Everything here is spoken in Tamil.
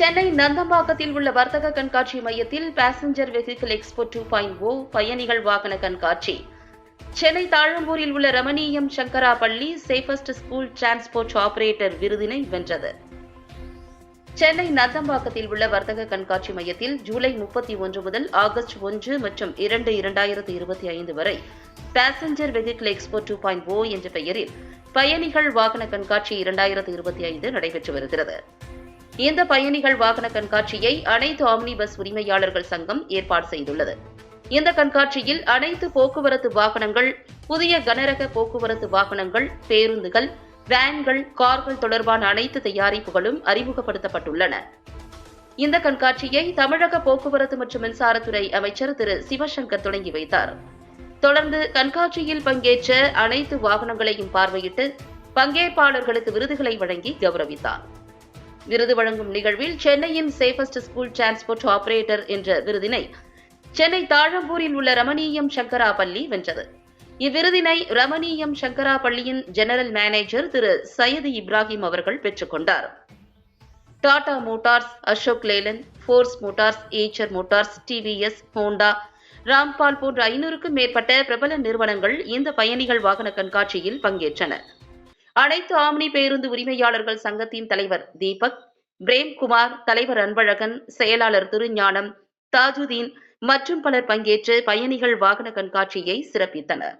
சென்னை நந்தம்பாக்கத்தில் உள்ள வர்த்தக கண்காட்சி மையத்தில் passenger vehicle expo two point o பயணிகள் வாகன கண்காட்சி. சென்னை தாழம்பூரில் உள்ள ரமணீயம் சங்கரா பள்ளி சேஃபஸ்ட் ஸ்கூல் டிரான்ஸ்போர்ட் ஆபரேட்டர் விருதினை வென்றது. சென்னை நந்தம்பாக்கத்தில் உள்ள வர்த்தக கண்காட்சி மையத்தில் ஜூலை முப்பத்தி ஒன்று முதல் ஆகஸ்ட் ஒன்று மற்றும் இரண்டு இரண்டாயிரத்து இருபத்தி ஐந்து வரை passenger vehicle expo two point o என்ற பெயரில் பயணிகள் வாகன கண்காட்சி இரண்டாயிரத்து இருபத்தி ஐந்து நடைபெற்று வருகிறது. இந்த பயணிகள் வாகன கண்காட்சியை அனைத்து ஆம்னி பஸ் உரிமையாளர்கள் சங்கம் ஏற்பாடு செய்துள்ளது. இந்த கண்காட்சியில் அனைத்து போக்குவரத்து வாகனங்கள் புதிய கனரக போக்குவரத்து வாகனங்கள் பேருந்துகள் வேன்கள் கார்கள் தொடர்பான அனைத்து தயாரிப்புகளும் அறிமுகப்படுத்தப்பட்டுள்ளன. இந்த கண்காட்சியை தமிழக போக்குவரத்து மற்றும் மின்சாரத்துறை அமைச்சர் திரு சிவசங்கர் தொடங்கி வைத்தார். தொடர்ந்து கண்காட்சியில் பங்கேற்ற அனைத்து வாகனங்களையும் பார்வையிட்டு பங்கேற்பாளர்களுக்கு விருதுகளை வழங்கி கௌரவித்தார். விருது வழங்கும் நிகழ்வில் சென்னையின் சேஃபஸ்ட் ஸ்கூல் டிரான்ஸ்போர்ட் ஆபரேட்டர் என்ற விருதினை சென்னை தாழம்பூரில் உள்ள ரமணீயம் சங்கரா பள்ளி வென்றது. இவ்விருதினை ரமணீயம் சங்கரா பள்ளியின் ஜெனரல் மேனேஜர் திரு சையது இப்ராஹிம் அவர்கள் பெற்றுக்கொண்டார் Tata Motors Ashok Leyland Force Motors Eicher Motors TVS Honda Rampal போன்ற ஐநூறுக்கும் மேற்பட்ட பிரபல நிறுவனங்கள் இந்த பயணிகள் வாகன கண்காட்சியில் பங்கேற்றன. அனைத்து ஆம்னி பேருந்து உரிமையாளர்கள் சங்கத்தின் தலைவர் தீபக் பிரேம்குமார் தலைவர் அன்பழகன் செயலாளர் திருஞானம் தாஜுதீன் மற்றும் பலர் பங்கேற்று பயணிகள் வாகன கண்காட்சியை சிறப்பித்தனர்.